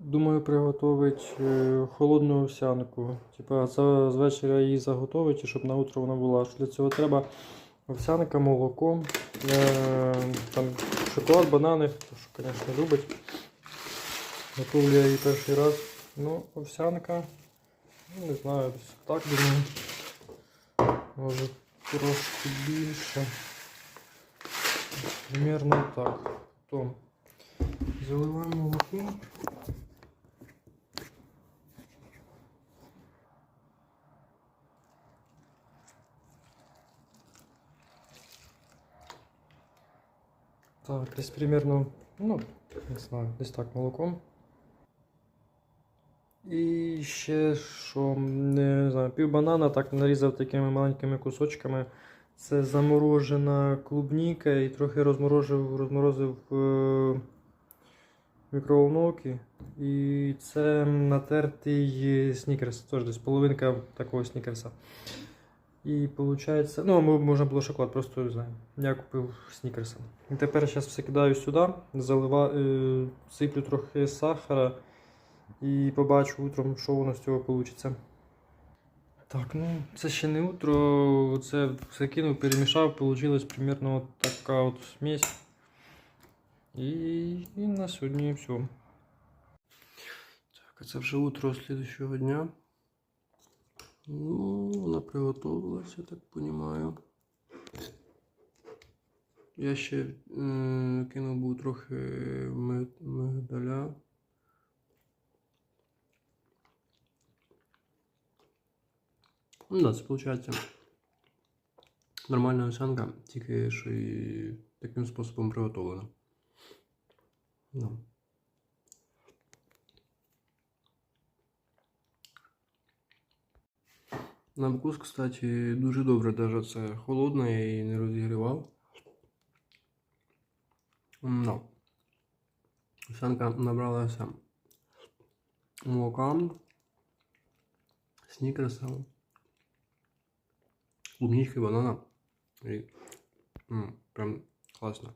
Думаю, приготувати е, холодну овсянку. Типа з вечора її заготовити, щоб на утро вона була. Для цього треба овсянка, молоко, е, там, шоколад, банани, хто що, звісно, любить. Готовлю я її перший раз. Ну, овсянка, ну, не знаю, так думаю. Може трошки більше. Примерно так. Потім заливаємо молоко. Так, десь примерно, ну, не знаю, десь так молоком. І ще що, не знаю, пів банана так нарізав такими маленькими кусочками. Це заморожена клубніка і трохи розморозив, розморозив в мікроволновці. І це натертий снікерс, теж десь половинка такого снікерса. І виходить, ну, можна було шоколад, просто не знаю. Я купив снікерса. І тепер зараз все кидаю сюди, залива, е, сиплю трохи сахара і побачу утром, що воно з цього вийде. Так, ну це ще не утро. Це все кинув, перемішав, вийшла примерно от така от смесь. І, і на сьогодні все. Так, а це вже утро слідчого дня. Ну, вона приготувалася, я так розумію. Я ще е, кинув був трохи мигдаля. Ну да, це виходить нормальна овсянка, тільки що і таким способом приготовлена. Да. На вкус, кстати, дуже добре, даже це холодне, я її не розігрівав. М, Да. Овсянка набралася молока, снікерса, клубнички, банана. І, м, прям класно.